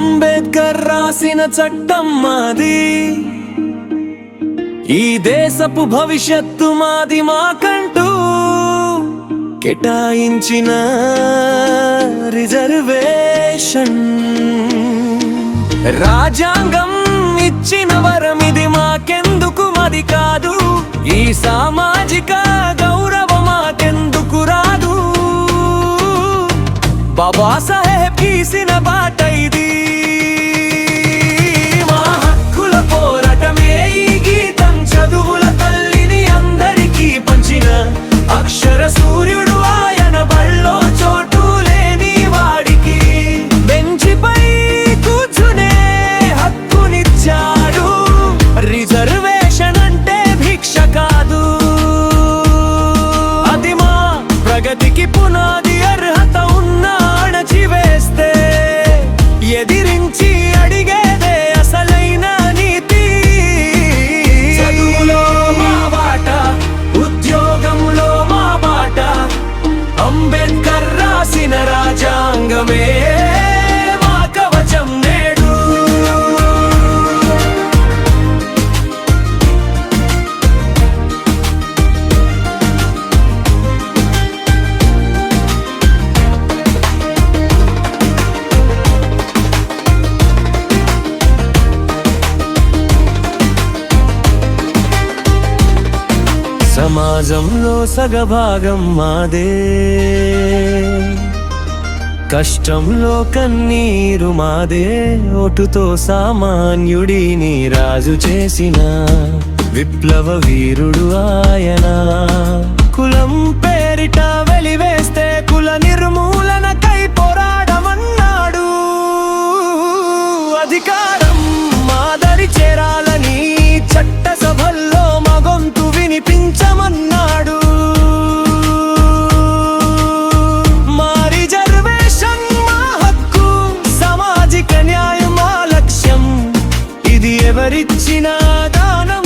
అంబేద్కర్ రాసిన చట్టం మాది. ఈ దేశపు భవిష్యత్తు మాది మాకంటూ కేటాయించిన రిజర్వేషన్. రాజ్యాంగం ఇచ్చిన వరం ఇది మాకెందుకు? మది కాదు. ఈ సామాజిక గౌరవం మాకెందుకు రాదు? బాబాసాహెబ్ గీసిన బాట ఇది. Should've సమాజంలో సగభాగం మాదే. కష్టంలో కన్నీరు మాదే. ఓటుతో సామాన్యుడిని రాజు చేసిన విప్లవ వీరుడు ఆయన. నా దానం